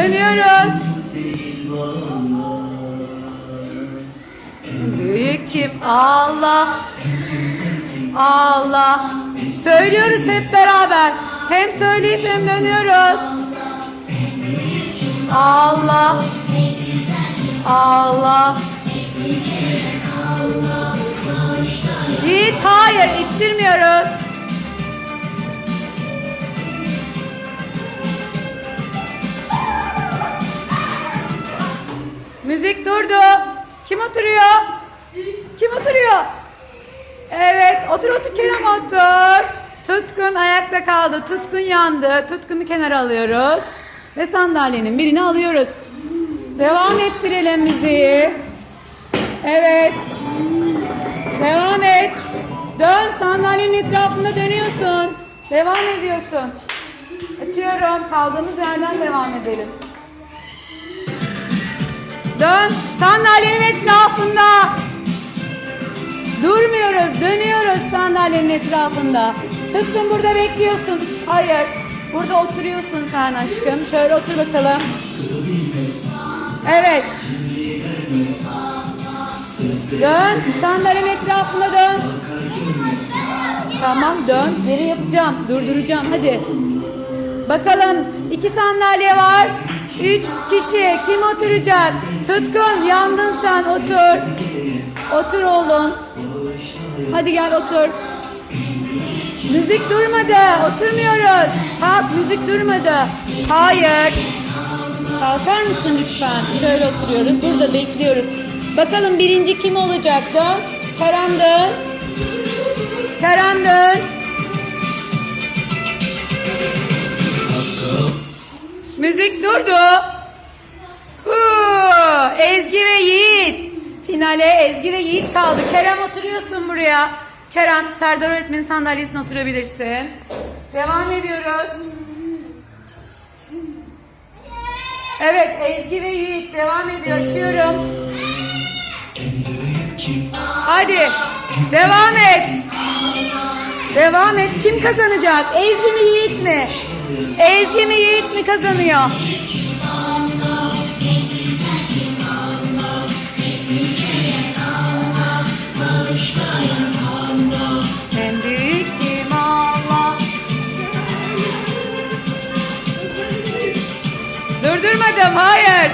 Dönüyoruz. Büyük kim? Allah. Allah. Söylüyoruz hep beraber. Hem söyleyip hem dönüyoruz. Allah. Allah. Yiğit hayır ittirmiyoruz. Kim oturuyor? Evet, otur otur Kerem otur. Tutkun ayakta kaldı. Tutkun yandı. Tutkunu kenara alıyoruz. Ve sandalyenin birini alıyoruz. Devam ettirelim müziği. Evet. Devam et. Dön sandalyenin etrafında dönüyorsun. Devam ediyorsun. Açıyorum. Kaldığımız yerden devam edelim. Dön sandalyenin etrafında. Sandalyenin etrafında. Tutkun burada bekliyorsun. Hayır, burada oturuyorsun sen aşkım. Şöyle otur bakalım. Evet. Dön, sandalyenin etrafında dön. Tamam dön. Geri yapacağım, durduracağım. Hadi. Bakalım iki sandalye var. Üç kişi kim oturacak? Tutkun yandın sen otur. Otur oğlum. Hadi gel otur. Müzik durmadı. Oturmuyoruz. Kalk müzik durmadı. Hayır. Kalkar mısın lütfen? Şöyle oturuyoruz. Burada bekliyoruz. Bakalım birinci kim olacak? Dön. Kerem. Müzik durdu. Huu, Ezgi ve Yiğit. Finale Ezgi ve Yiğit kaldı. Kerem oturuyorsun buraya. Kerem, Serdar öğretmenin sandalyesine oturabilirsin. Devam ediyoruz. Evet, Ezgi ve Yiğit devam ediyor. Açıyorum. Hadi, devam et. Devam et. Kim kazanacak? Ezgi mi Yiğit mi? Ezgi mi Yiğit mi kazanıyor? Öldürmedim hayır.